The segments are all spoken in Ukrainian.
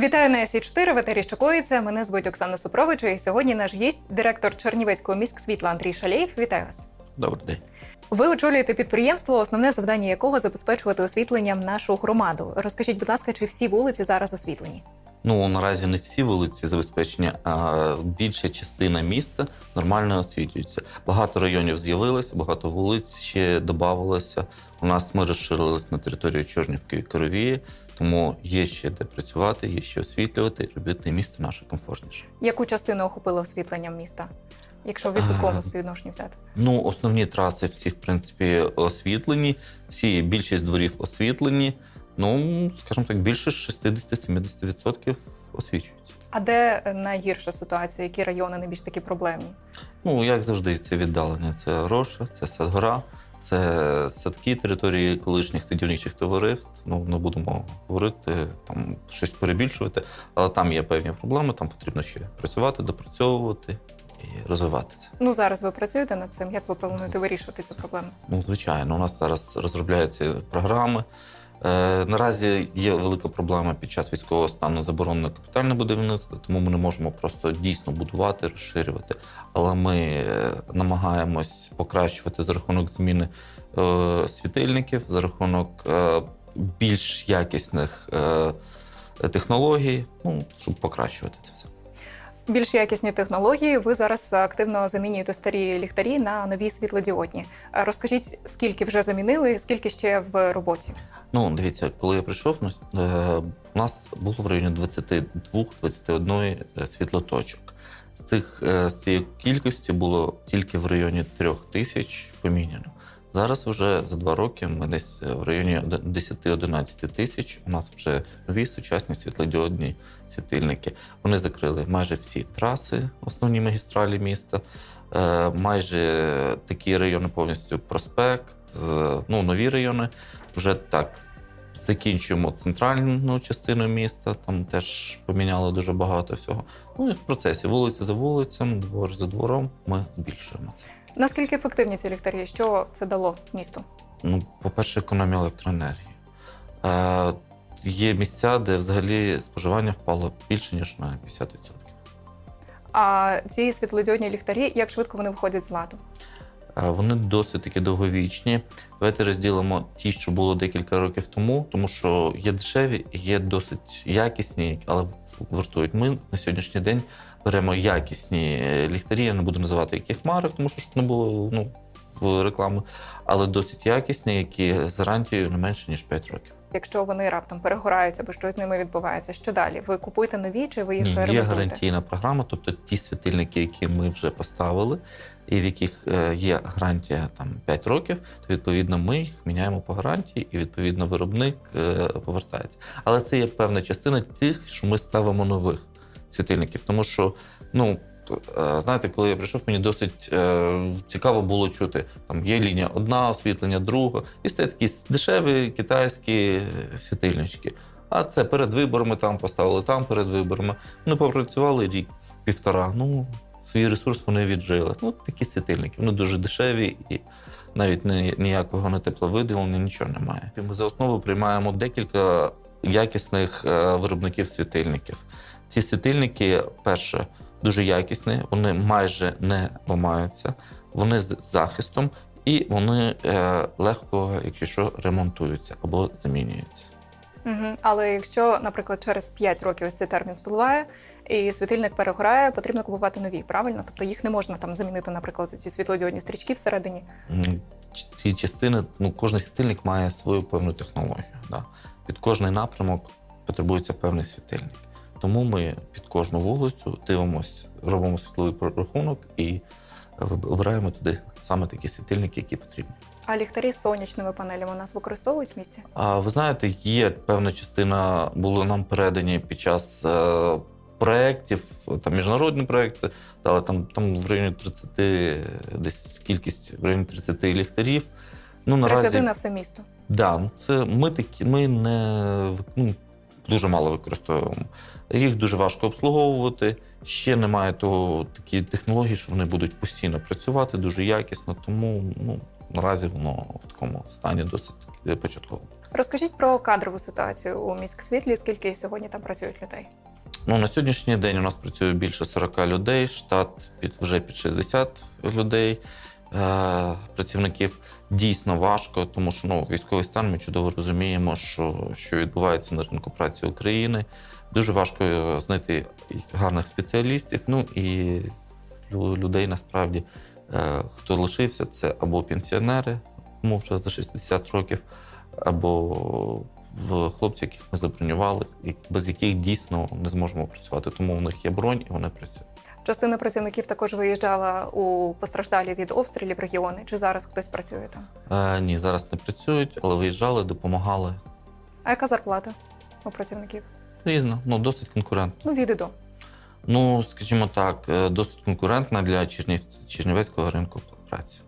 Вітаю на СІ 4 в етері Щокоїться. Мене звуть Оксана Супрович. І сьогодні наш гість, директор Чернівецького міськсвітла Андрій Шалєєв. Вітаю вас. Добрий день. Ви очолюєте підприємство, основне завдання якого забезпечувати освітленням нашу громаду. Розкажіть, будь ласка, чи всі вулиці зараз освітлені? Ну наразі не всі вулиці забезпечені, а більша частина міста нормально освітлюється. Багато районів з'явилося, багато вулиць ще додавалося. У нас ми розширились на територію Чорнівки і Коровії, тому є ще де працювати, є що освітлювати, і робити місто наше комфортніше. Яку частину охопило освітленням міста? Якщо в відсотковому співвідношенні взяти? Ну, основні траси всі, в принципі, освітлені, всі більшість дворів освітлені. Ну, скажімо так, більше 60-70% освічуються. А де найгірша ситуація? Які райони найбільш такі проблемні? Ну, як завжди, це віддалення. Це Роша, це Садгора, це садки території колишніх садівничих товариств. Ну, не будемо говорити, там щось перебільшувати, але там є певні проблеми, там потрібно ще працювати, допрацьовувати і розвивати це. Ну зараз ви працюєте над цим. Як ви плануєте вирішувати цю проблему? Ну, звичайно, у нас зараз розробляються програми. Е, наразі є велика проблема під час військового стану заборонено капітальне будівництво, тому ми не можемо просто дійсно будувати, розширювати. Але ми е, намагаємось покращувати за рахунок зміни е, світильників, за рахунок е, більш якісних е, технологій, ну, щоб покращувати це все. Більш якісні технології. Ви зараз активно замінюєте старі ліхтарі на нові світлодіодні. Е, Розкажіть, скільки вже замінили, скільки ще в роботі? Ну, дивіться, коли я прийшов, ну, е, у нас було в районі 22-21 е, світлоточок. З цих з цієї кількості було тільки в районі 3 тисяч поміняно. Зараз вже за два роки ми десь в районі 10-11 тисяч. У нас вже нові сучасні світлодіодні світильники. Вони закрили майже всі траси, основні магістралі міста, е, майже такі райони повністю проспект, ну, нові райони. Вже так закінчуємо центральну частину міста, там теж поміняли дуже багато всього. Ну і в процесі вулиця за вулицем, двор за двором ми збільшуємо. Наскільки ефективні ці ліхтарі? Що це дало місту? Ну, по-перше, економія електроенергії. Е, є місця, де взагалі споживання впало більше, ніж на 50%. А ці світлодіодні ліхтарі, як швидко вони виходять з ладу? Е, Вони досить таки довговічні. Давайте розділимо ті, що було декілька років тому, тому що є дешеві, є досить якісні, але вартують. Ми на сьогоднішній день беремо якісні е, ліхтарі. Я не буду називати яких марок, тому що щоб не було ну, в рекламу, але досить якісні, які з гарантією не менше ніж 5 років. Якщо вони раптом перегорають або щось з ними відбувається, що далі? Ви купуєте нові чи ви їх Ні, є гарантійна програма, тобто ті світильники, які ми вже поставили, і в яких е, є гарантія там 5 років, то відповідно ми їх міняємо по гарантії, і відповідно виробник е, повертається. Але це є певна частина тих, що ми ставимо нових світильників, тому що ну. е, Знаєте, коли я прийшов, мені досить е, цікаво було чути. Там є лінія одна, освітлення, друга, і стоять такі дешеві китайські світильнички. А це перед виборами там поставили, там перед виборами. Вони попрацювали рік, півтора. Ну, свій ресурс вони віджили. Ну, такі світильники. Вони дуже дешеві і навіть ні- ніякого не тепловиділення, нічого немає. Ми за основу приймаємо декілька якісних е, виробників світильників. Ці світильники, перше, дуже якісні, вони майже не ламаються, вони з захистом і вони е, легко, якщо що, ремонтуються або замінюються. Угу. Але якщо, наприклад, через 5 років ось цей термін спливає і світильник перегорає, потрібно купувати нові, правильно? Тобто їх не можна там замінити, наприклад, ці світлодіодні стрічки всередині. Ці частини, ну, кожен світильник має свою певну технологію. Да. Під кожний напрямок потребується певний світильник. Тому ми під кожну вулицю дивимося, робимо світловий прорахунок і обираємо туди саме такі світильники, які потрібні. А ліхтарі з сонячними панелями у нас використовують в місті? А ви знаєте, є певна частина, були нам передані під час е, проєктів, там міжнародні проєкти, але там, там в районі 30, десь кількість в районі 30 ліхтарів. Ну, наразі, 30 на все місто. Да, це ми такі, ми не ну, дуже мало використовуємо. Їх дуже важко обслуговувати. Ще немає того такі технології, що вони будуть постійно працювати дуже якісно, тому ну, наразі воно в такому стані досить початково. Розкажіть про кадрову ситуацію у міськсвітлі, скільки сьогодні там працюють людей? Ну, на сьогоднішній день у нас працює більше 40 людей, штат під, вже під 60 людей, е, працівників. Дійсно важко, тому що ну, військовий стан ми чудово розуміємо, що, що відбувається на ринку праці України. Дуже важко е, знайти гарних спеціалістів. Ну і лю- людей насправді, е, хто лишився, це або пенсіонери, кому вже за 60 років, або е, хлопці, яких ми забронювали, і без яких дійсно не зможемо працювати. Тому у них є бронь і вони працюють. Частина працівників також виїжджала у постраждалі від обстрілів регіони. Чи зараз хтось працює там? Е, ні, зараз не працюють, але виїжджали, допомагали. А яка зарплата у працівників? Різно, ну досить конкурентно. Ну, від і до. Ну, скажімо так, е, досить конкурентна для Чернів... Чернівецького ринку праці.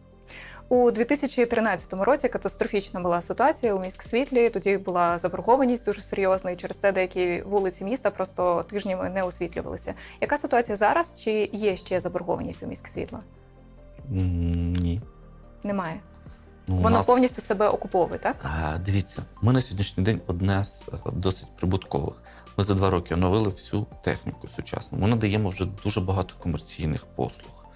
У 2013 році катастрофічна була ситуація у міськсвітлі. Тоді була заборгованість дуже серйозна, і через це деякі вулиці міста просто тижнями не освітлювалися. Яка ситуація зараз? Чи є ще заборгованість у міськсвітла? Ні. Немає. Ну, Воно нас- повністю себе окуповує, так? А, дивіться, ми на сьогоднішній день одне з е, досить прибуткових. Ми за два роки оновили всю техніку сучасну. Ми надаємо вже дуже багато комерційних послуг.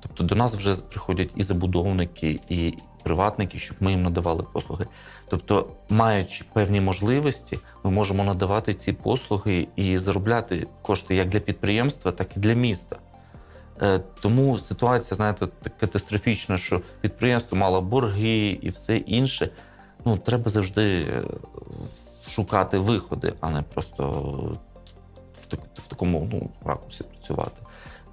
Тобто до нас вже приходять і забудовники, і приватники, щоб ми їм надавали послуги. Тобто, маючи певні можливості, ми можемо надавати ці послуги і заробляти кошти як для підприємства, так і для міста. Е, Тому ситуація, знаєте, так катастрофічна, що підприємство мало борги і все інше. Ну, треба завжди е, шукати виходи, а не просто в, так, в такому ну, ракурсі працювати.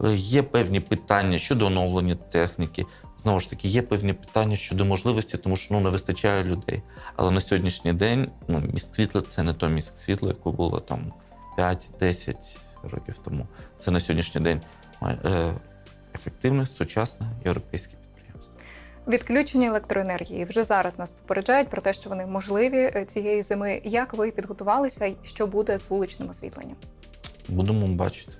Е, Є певні питання щодо оновлення техніки. Знову ж таки, є певні питання щодо можливості, тому що ну, не вистачає людей. Але на сьогоднішній день ну, міськ світло це не то міськ світло, яке було там 5-10 років тому. Це на сьогоднішній день е, ефективне, сучасне європейське. Відключення електроенергії вже зараз нас попереджають про те, що вони можливі е, цієї зими. Як ви підготувалися, і що буде з вуличним освітленням? Будемо бачити.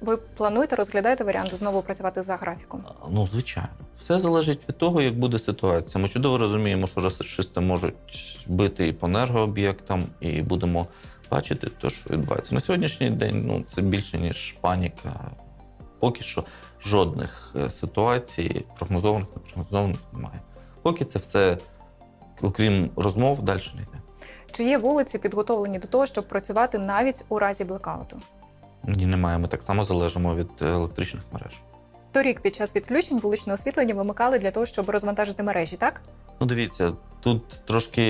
Ви плануєте розглядаєте варіанти знову працювати за графіком? Ну, звичайно, все залежить від того, як буде ситуація. Ми чудово розуміємо, що рашисти можуть бити і по енергооб'єктам, і будемо бачити те, що відбувається. На сьогоднішній день ну, це більше, ніж паніка. Поки що жодних е, ситуацій, прогнозованих, непрогнозованих немає. Поки це все, окрім розмов, далі не йде. Чи є вулиці підготовлені до того, щоб працювати навіть у разі блекауту? Ні, немає. Ми так само залежимо від е, електричних мереж. Торік під час відключень вуличне освітлення вимикали для того, щоб розвантажити мережі, так? Ну, дивіться, тут трошки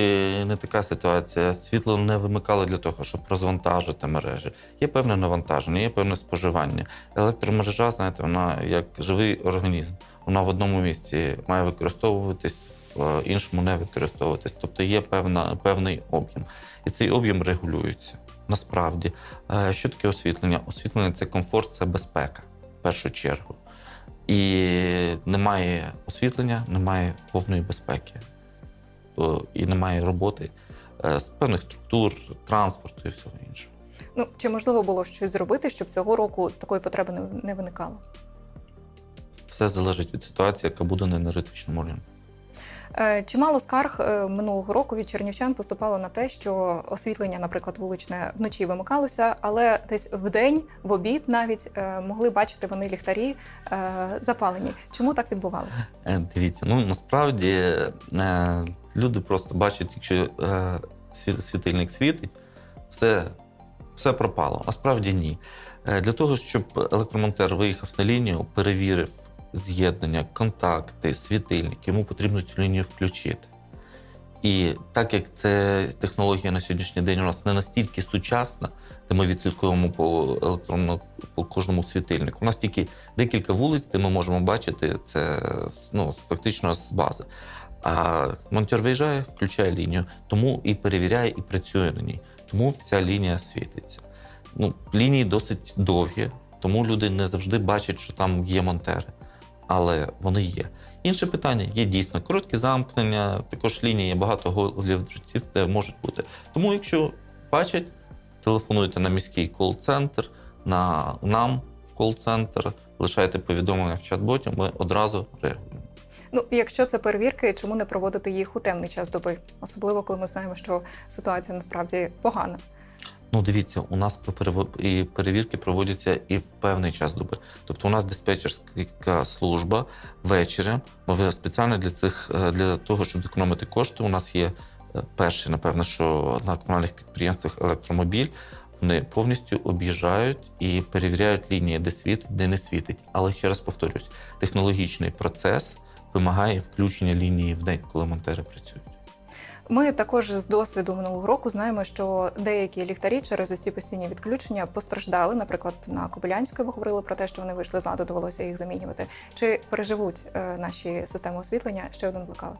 не така ситуація. Світло не вимикали для того, щоб розвантажити мережі. Є певне навантаження, є певне споживання. Електромережа, знаєте, вона як живий організм. Вона в одному місці має використовуватись, в іншому не використовуватись. Тобто є певна, певний об'єм. І цей об'єм регулюється. Насправді, Е, що таке освітлення? Освітлення це комфорт, це безпека в першу чергу. І немає освітлення, немає повної безпеки. То і немає роботи е, з певних структур, транспорту і всього іншого. Ну чи можливо було щось зробити, щоб цього року такої потреби не, не виникало? Все залежить від ситуації, яка буде на енергетичному ринку. Е, Чимало скарг е, минулого року від чернівчан поступало на те, що освітлення, наприклад, вуличне вночі вимикалося, але десь в день, в обід навіть е, могли бачити вони ліхтарі запалені. Чому так відбувалося? Дивіться, ну насправді люди просто бачать, якщо світильник світить, все, все пропало. Насправді ні. Для того, щоб електромонтер виїхав на лінію, перевірив з'єднання, контакти, світильник, йому потрібно цю лінію включити. І так як це технологія на сьогоднішній день у нас не настільки сучасна, де ми відслідкуємо по електронно по кожному світильнику. У нас тільки декілька вулиць, де ми можемо бачити це ну, фактично з бази. А монтер виїжджає, включає лінію, тому і перевіряє, і працює на ній. Тому вся лінія світиться. Ну, лінії досить довгі, тому люди не завжди бачать, що там є монтери, але вони є. Інше питання є дійсно короткі замкнення, також лінії багато голів дротів, де можуть бути. Тому, якщо бачать, телефонуйте на міський кол-центр, на нам в кол-центр, лишайте повідомлення в чат-боті, ми одразу реагуємо. Ну, якщо це перевірки, чому не проводити їх у темний час доби, особливо коли ми знаємо, що ситуація насправді погана. Ну, дивіться, у нас і перевірки проводяться і в певний час доби. Тобто, у нас диспетчерська служба ввечері. Ми спеціально для цих е, для того, щоб зекономити кошти. У нас є е, перший, напевно, що на комунальних підприємствах електромобіль. Вони повністю об'їжджають і перевіряють лінії, де світить, де не світить. Але ще раз повторюсь, технологічний процес вимагає включення лінії в день, коли монтери працюють. Ми також з досвіду минулого року знаємо, що деякі ліхтарі через ось ці постійні відключення постраждали. Наприклад, на Кобилянської ви говорили про те, що вони вийшли з ладу, довелося їх замінювати. Чи переживуть е, наші системи освітлення ще один блокаут?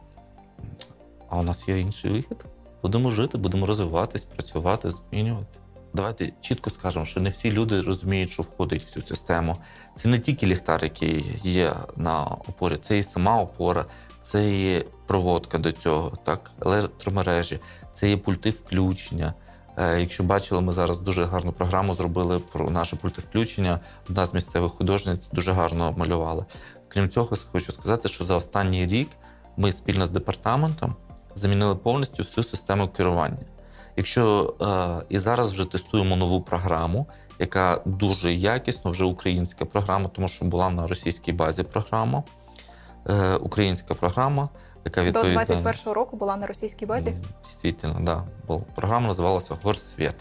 А у нас є інший вихід. Будемо жити, будемо розвиватись, працювати, змінювати. Давайте чітко скажемо, що не всі люди розуміють, що входить в цю систему. Це не тільки ліхтар, який є на опорі, це і сама опора, це і проводка до цього, так, електромережі, це є пульти включення. Е, Якщо бачили, ми зараз дуже гарну програму зробили про наше пульти включення. Одна з місцевих художниць дуже гарно малювала. Крім цього, хочу сказати, що за останній рік ми спільно з департаментом замінили повністю всю систему керування. Якщо е, і зараз вже тестуємо нову програму, яка дуже якісно, вже українська програма, тому що була на російській базі програма, е, українська програма, яка До відповідає 21-го року була на російській базі. Дійсно, да. Бо програма називалася Горсвіт.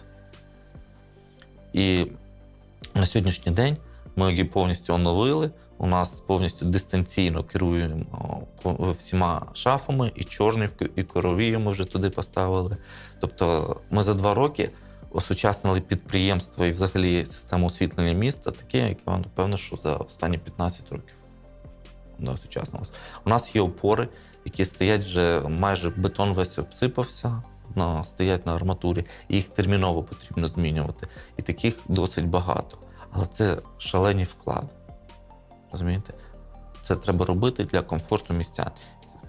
І на сьогоднішній день ми її повністю оновили. У нас повністю дистанційно керуємо всіма шафами, і чорнівку, і коровію ми вже туди поставили. Тобто ми за два роки осучаснили підприємство і взагалі систему освітлення міста, таке, яке, напевно, що за останні 15 років не осучаснилось. У нас є опори, які стоять вже майже бетон весь обсипався, на, стоять на арматурі, і їх терміново потрібно змінювати. І таких досить багато. Але це шалені вклади. Розумієте? Це треба робити для комфорту містян.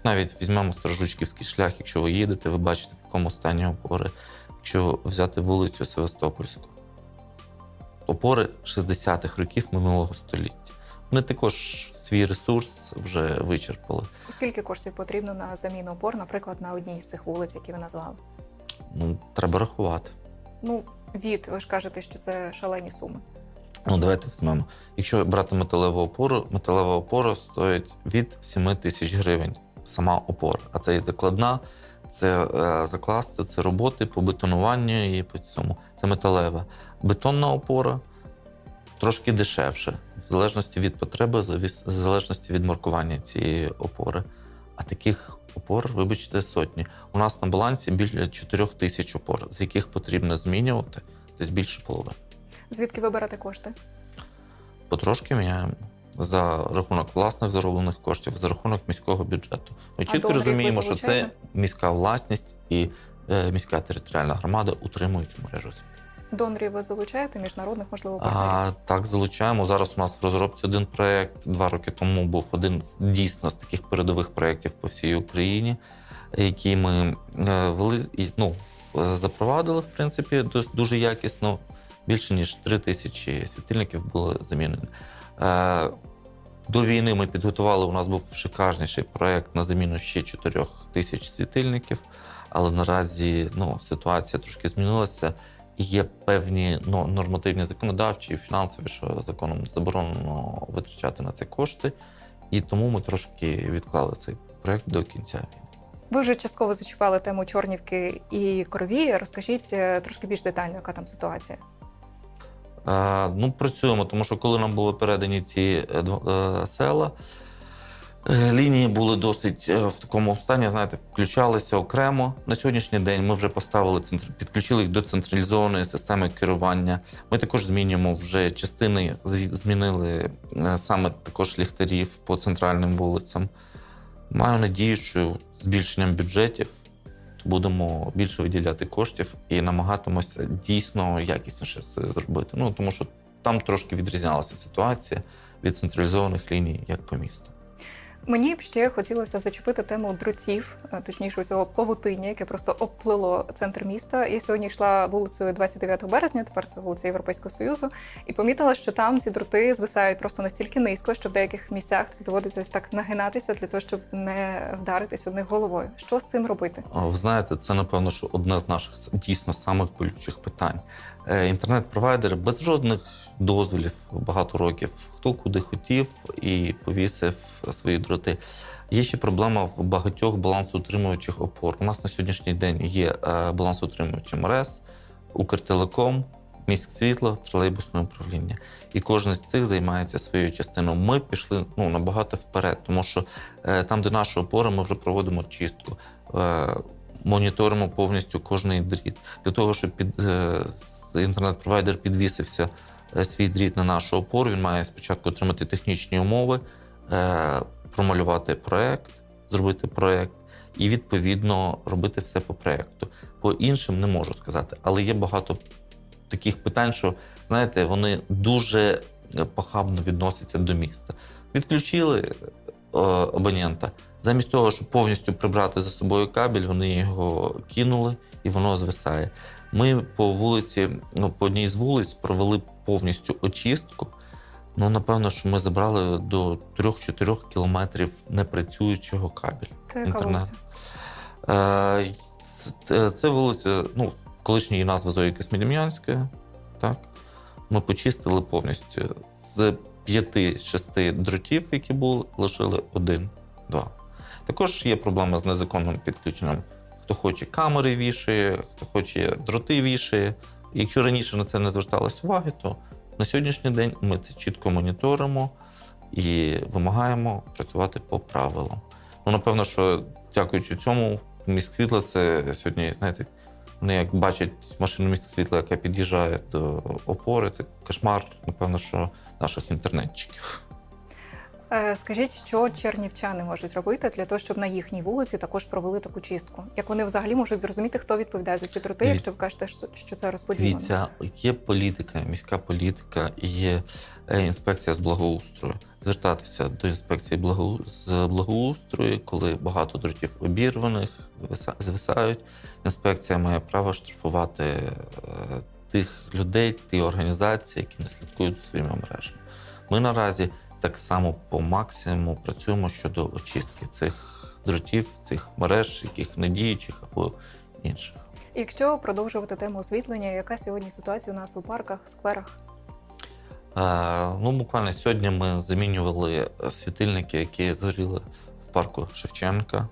Навіть візьмемо Сторожучківський шлях, якщо ви їдете, ви бачите, в якому стані опори. Якщо взяти вулицю Севастопольську, опори 60-х років минулого століття. Вони також свій ресурс вже вичерпали. Скільки коштів потрібно на заміну опор, наприклад, на одній з цих вулиць, які ви назвали? Ну, треба рахувати. Ну, від ви ж кажете, що це шалені суми. Ну, давайте візьмемо. Якщо брати металеву опору, металева опора стоїть від 7 тисяч гривень. Сама опора. А це і закладна, це е, закласти, це роботи по бетонуванню і по цьому. Це металева. Бетонна опора трошки дешевше, в залежності від потреби, в залежності від маркування цієї опори. А таких опор, вибачте, сотні. У нас на балансі більше 4 тисяч опор, з яких потрібно змінювати десь більше половини. Звідки ви берете кошти? потрошки міняємо за рахунок власних зароблених коштів, за рахунок міського бюджету. Ми А чітко розуміємо, що це міська власність і е, міська територіальна громада утримують мережу освіти. Донорів ви залучаєте, міжнародних, можливо, партнерів? А так залучаємо. Зараз у нас в розробці один проєкт. Два роки тому був один з дійсно з таких передових проєктів по всій Україні, які ми е, вели і ну, е, запровадили, в принципі, дуже якісно. Більше ніж три тисячі світильників було замінено. Е, До війни ми підготували. У нас був шикарніший проєкт на заміну ще 4 тисяч світильників, але наразі ну, ситуація трошки змінилася. Є певні ну, нормативні законодавчі і фінансові, що законом заборонено витрачати на це кошти. І тому ми трошки відклали цей проєкт до кінця. Ви вже частково зачіпали тему Чорнівки і Кровії. Розкажіть е, трошки більш детально, яка там ситуація. Е, ну, працюємо, тому що коли нам були передані ці е, е, села, лінії були досить е, в такому стані, знаєте, включалися окремо. На сьогоднішній день ми вже поставили центр, підключили їх до централізованої системи керування. Ми також змінюємо вже частини, змінили е, саме також ліхтарів по центральним вулицям. Маю надію, що збільшенням бюджетів будемо більше виділяти коштів і намагатимося дійсно якісніше це зробити. Ну тому що там трошки відрізнялася ситуація від централізованих ліній, як по місту. Мені б ще хотілося зачепити тему дротів, е, точніше цього павутиння, яке просто обплило центр міста. Я сьогодні йшла вулицею 29 березня, тепер це вулиця Європейського Союзу, і помітила, що там ці дроти звисають просто настільки низько, що в деяких місцях доводиться так нагинатися для того, щоб не вдаритися в них головою. Що з цим робити? Ви знаєте, це напевно, що одне з наших дійсно самих болючих питань. Е, Інтернет-провайдери без жодних дозволів багато років, хто куди хотів і повісив свої дроти. Є ще проблема в багатьох балансоутримуючих опор. У нас на сьогоднішній день є е, балансоутримуючі МРЕС, Укртелеком, міськсвітло, тролейбусне управління. І кожен з цих займається своєю частиною. Ми пішли ну, набагато вперед, тому що е, там, де наші опори, ми вже проводимо чистку. Е, Моніторимо повністю кожний дріт для того, щоб під е, інтернет-провайдер підвісився свій дріт на нашу опору. Він має спочатку отримати технічні умови, е, промалювати проект, зробити проект і відповідно робити все по проекту. По іншим не можу сказати, але є багато таких питань, що знаєте, вони дуже е, похабно відносяться до міста. Відключили е, абонента. Замість того, щоб повністю прибрати за собою кабель, вони його кинули і воно звисає. Ми по вулиці, ну по одній з вулиць провели повністю очистку. Ну, напевно, що ми забрали до 3-4 кілометрів непрацюючого кабелю. Це яка вулиця? Е, це- Це вулиця, ну, колишньої назви Зої Космідем'янська. Так. Ми почистили повністю з п'яти-шести дротів, які були, лишили один-два. Також є проблема з незаконним підключенням. Хто хоче камери вішає, хто хоче дроти вішає. Якщо раніше на це не зверталось уваги, то на сьогоднішній день ми це чітко моніторимо і вимагаємо працювати по правилам. Ну, напевно, що дякуючи цьому, міськ світла це сьогодні, знаєте, вони як бачать машину міськ світла, яка під'їжджає до опори, це кошмар, напевно, що наших інтернетчиків. Е, Скажіть, що чернівчани можуть робити для того, щоб на їхній вулиці також провели таку чистку? Як вони взагалі можуть зрозуміти, хто відповідає за ці Диві- якщо ви кажете, що- це розподілено? Дивіться, є політика, міська політика і є е, інспекція з благоустрою. Звертатися до інспекції благо... з благоустрою, коли багато дротів обірваних, виса- звисають. Інспекція має право штрафувати е, тих людей, ті організації, які не слідкують за своїми мережами. Ми наразі так само по максимуму працюємо щодо очистки цих дротів, цих мереж, яких недіючих або інших. Якщо продовжувати тему освітлення, яка сьогодні ситуація у нас у парках, скверах? Е, Ну, буквально сьогодні ми замінювали світильники, які згоріли в парку Шевченка.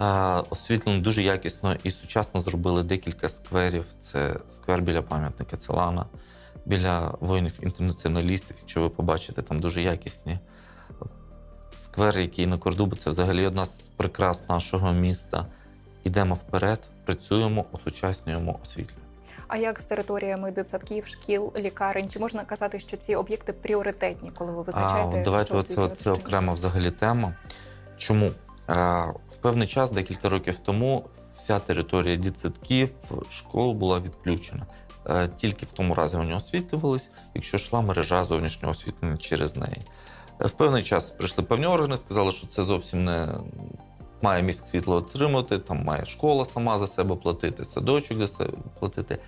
Е, Освітлено дуже якісно і сучасно зробили декілька скверів. Це сквер біля пам'ятника Целана, біля воїнів-інтернаціоналістів. Якщо ви побачите, там дуже якісні. Сквер, який на Кордубі, це взагалі одна з прикрас нашого міста. Ідемо вперед, працюємо, осучаснюємо, освітлюємо. А як з територіями дитсадків, шкіл, лікарень? Чи можна казати, що ці об'єкти пріоритетні, коли ви визначаєте? А, давайте що оце, це окрема взагалі тема. Чому? А, в певний час, декілька років тому, вся територія дитсадків, школ була відключена. Е, Тільки в тому разі вони освітлювались, якщо йшла мережа зовнішнього освітлення через неї. Е, В певний час прийшли певні органи, сказали, що це зовсім не має міськ світло отримати, там має школа сама за себе платити, садочок за себе платити.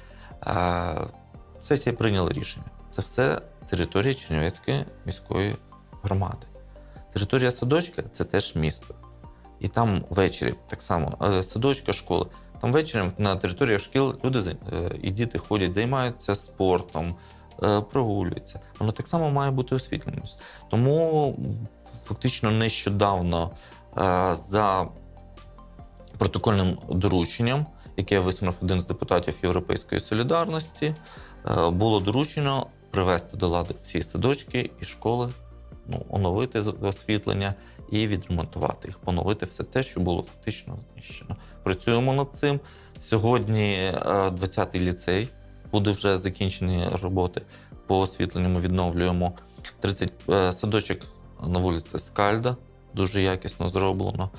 А, сесія прийняла рішення. Це все територія Чернівецької міської громади. Територія садочка це теж місто. І там ввечері так само е, садочка, школа. Там ввечері на територіях шкіл люди е, і діти ходять, займаються спортом, е, прогулюються. Воно так само має бути освітленість. Тому фактично нещодавно е, за протокольним дорученням, яке висунув один з депутатів Європейської солідарності, було доручено привести до ладу всі садочки і школи, ну, оновити освітлення і відремонтувати їх, поновити все те, що було фактично знищено. Працюємо над цим. Сьогодні е, 20-й ліцей буде вже закінчені роботи по освітленню. Відновлюємо 30 е, садочок на вулиці Скальда, дуже якісно зроблено.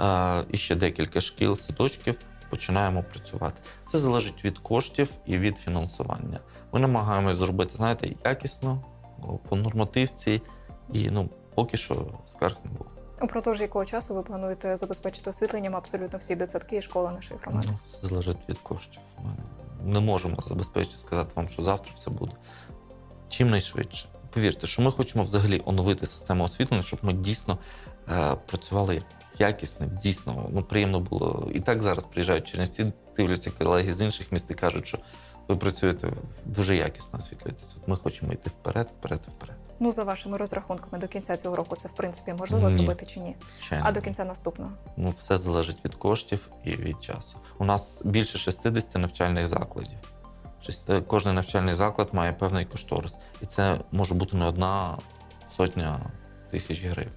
Е, І ще декілька шкіл, садочків починаємо працювати. Це залежить від коштів і від фінансування. Ми намагаємося зробити, знаєте, якісно, по нормативці, і ну, поки що скарг не було. Упродовж якого часу ви плануєте забезпечити освітленням абсолютно всі дитсадки і школи нашої громади? Ну, все залежить від коштів. Ми не можемо забезпечити сказати вам, що завтра все буде. Чим найшвидше. Повірте, що ми хочемо взагалі оновити систему освітлення, щоб ми дійсно е, працювали якісним, дійсно ну, приємно було. І так зараз приїжджають чернівці, дивляться колеги з інших міст і кажуть, що ви працюєте дуже якісно освітлюєтесь. От ми хочемо йти вперед, вперед, вперед. Ну, за вашими розрахунками, до кінця цього року це в принципі можливо Ні. зробити чи ні? Звичайно. А до кінця наступного? Ну, все залежить від коштів і від часу. У нас більше 60 навчальних закладів. Е, Кожен навчальний заклад має певний кошторис. І це може бути не одна сотня тисяч гривень.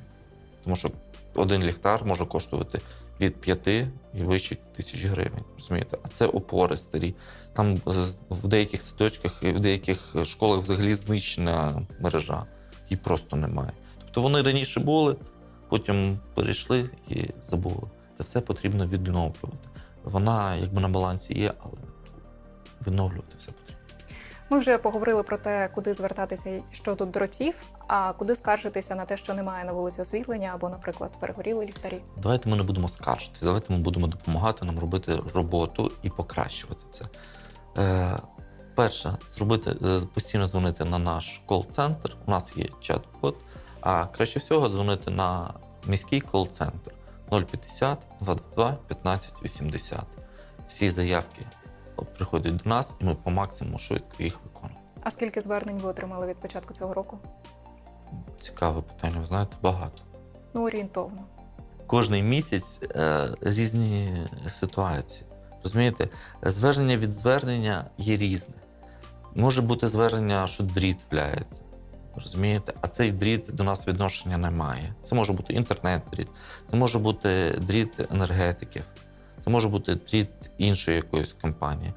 Тому що один ліхтар може коштувати від 5 і вище тисяч гривень. Розумієте? А це опори старі. Там в деяких садочках і в деяких школах взагалі знищена мережа. Її просто немає. Тобто вони раніше були, потім перейшли і забули. Це все потрібно відновлювати. Вона якби на балансі є, але відновлювати все потрібно. Ми вже поговорили про те, куди звертатися щодо дротів, а куди скаржитися на те, що немає на вулиці освітлення або, наприклад, перегоріли ліхтарі. Давайте ми не будемо скаржитися, давайте ми будемо допомагати нам робити роботу і покращувати це. Е, перше, зробити е, постійно дзвонити на наш кол-центр. У нас є чат-бот. А краще всього дзвонити на міський кол-центр 050 222 15 80. Всі заявки приходять до нас, і ми по максимуму швидко їх виконуємо. А скільки звернень ви отримали від початку цього року? Цікаве питання, ви знаєте, багато. Ну, орієнтовно. кожний місяць е, різні ситуації. Розумієте, звернення від звернення є різне. Може бути звернення, що дріт вляється. Розумієте, а цей дріт до нас відношення не має. Це може бути інтернет-дріт, це може бути дріт енергетиків, це може бути дріт іншої якоїсь компанії.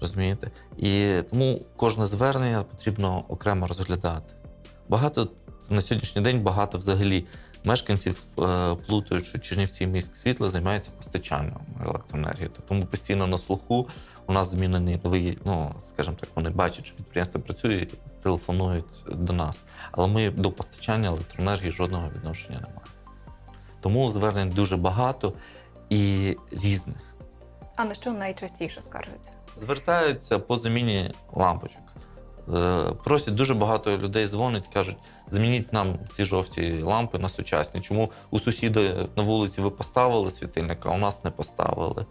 Розумієте? І тому кожне звернення потрібно окремо розглядати. Багато на сьогоднішній день багато взагалі мешканців е, плутають, що Чернівці міськ світла займається постачанням електроенергії. Тому постійно на слуху у нас змінений новий, ну скажімо так, вони бачать, що підприємство працює, телефонують до нас. Але ми до постачання електроенергії жодного відношення не маємо. Тому звернень дуже багато і різних. А на що найчастіше скаржаться? Звертаються по заміні лампочок. Е, Просять дуже багато людей дзвонять, кажуть, замініть нам ці жовті лампи на сучасні. Чому у сусіда на вулиці ви поставили світильника, а у нас не поставили.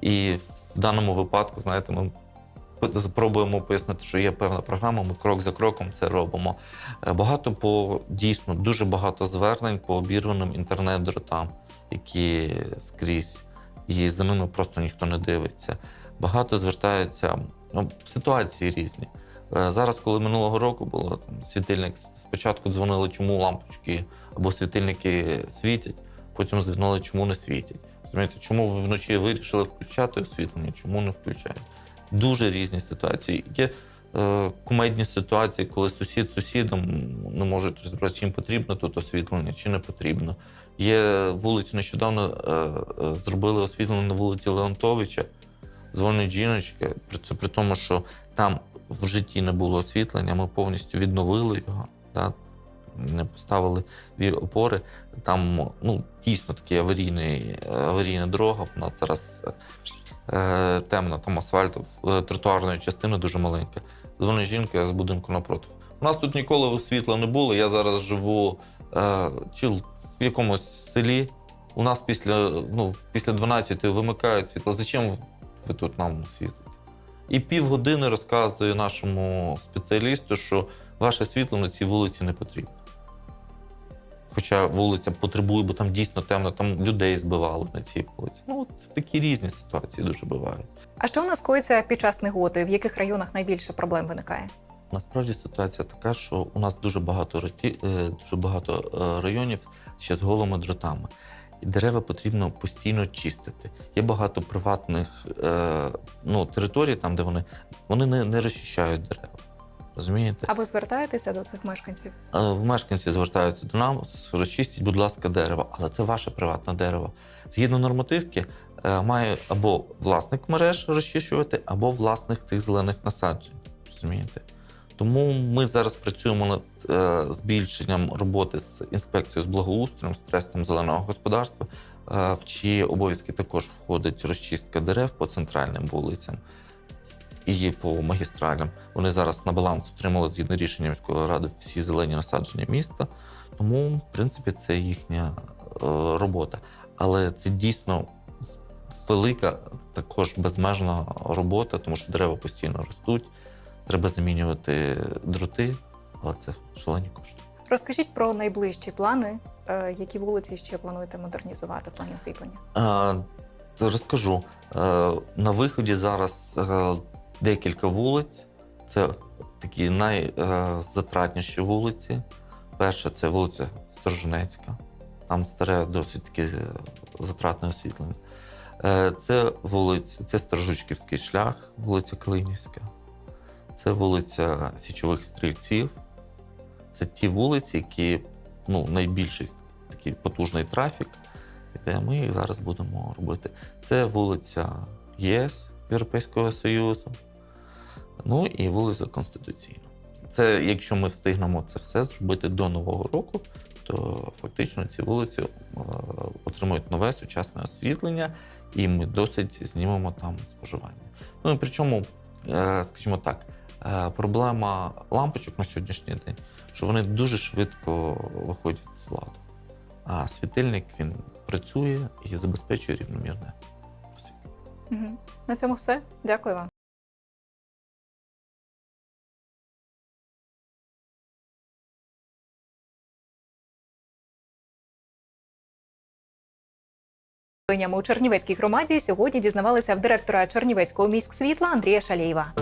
І в даному випадку, знаєте, ми пробуємо пояснити, що є певна програма, ми крок за кроком це робимо. Е, Багато по дійсно дуже багато звернень по обірваним інтернет-дротам, які скрізь, і за ними просто ніхто не дивиться. Багато звертаються, ну, ситуації різні. Е, Зараз, коли минулого року було там світильник, спочатку дзвонили, чому лампочки або світильники світять, потім дзвонили, чому не світять. Розумієте, чому ви вночі вирішили включати освітлення, чому не включають? Дуже різні ситуації. Є е, кумедні ситуації, коли сусід з сусідом не можуть розібратися, чим потрібно тут освітлення, чи не потрібно. Є вулицю нещодавно е, е, зробили освітлення на вулиці Леонтовича. Дзвонить жіночка, це при тому, що там в житті не було освітлення, ми повністю відновили його, да, поставили дві опори. Там ну, дійсно такий аварійний, аварійна дорога, вона зараз е, темна, там асфальт, е, тротуарної частини дуже маленька. Дзвонить жінка з будинку напроти. У нас тут ніколи світла не було. Я зараз живу е, чи в якомусь селі. У нас після, ну, після 12 вимикають світло. Зачем ви тут нам світите? І півгодини розказує нашому спеціалісту, що ваше світло на цій вулиці не потрібно. Хоча вулиця потребує, бо там дійсно темно, там людей збивали на цій вулиці. Ну, от такі різні ситуації дуже бувають. А що у нас коїться під час негоди? В яких районах найбільше проблем виникає? Насправді ситуація така, що у нас дуже багато роті, е, дуже багато е, районів ще з голими дротами. І дерева потрібно постійно чистити. Є багато приватних е, ну, територій, там, де вони, вони не, не розчищають дерева. Розумієте? А ви звертаєтеся до цих мешканців? Е, Мешканці звертаються до нас, розчистіть, будь ласка, дерево, але це ваше приватне дерево. Згідно нормативки, е, має або власник мереж розчищувати, або власник тих зелених насаджень. Розумієте? Тому ми зараз працюємо над е, збільшенням роботи з інспекцією з благоустроєм, з трестом зеленого господарства, е, в чиї обов'язки також входить розчистка дерев по центральним вулицям і по магістралям. Вони зараз на баланс отримали згідно рішення міської ради всі зелені насадження міста. Тому, в принципі, це їхня е, робота. Але це дійсно велика, також безмежна робота, тому що дерева постійно ростуть. Треба замінювати дроти, але це шалені кошти. Розкажіть про найближчі плани, е, які вулиці ще плануєте модернізувати в плані освітлення. Розкажу. Е, На виході зараз е, декілька вулиць. Це такі найзатратніші вулиці. Перша це вулиця Сторожинецька. Там старе досить таке затратне освітлення. Це вулиця, це Сторожучківський шлях, вулиця Клинівська. Це вулиця Січових Стрільців. Це ті вулиці, які ну, найбільший такий потужний трафік, де ми їх зараз будемо робити. Це вулиця ЄС Європейського Союзу, ну і вулиця Конституційна. Це якщо ми встигнемо це все зробити до Нового року, то фактично ці вулиці е, отримують нове сучасне освітлення, і ми досить знімемо там споживання. Ну і причому, е, скажімо так, проблема лампочок на сьогоднішній день, що вони дуже швидко виходять з ладу. А світильник він працює і забезпечує рівномірне освітлення. Угу. На цьому все. Дякую вам. У Чернівецькій громаді сьогодні дізнавалися в директора Чернівецького міськсвітла Андрія Шалєєва.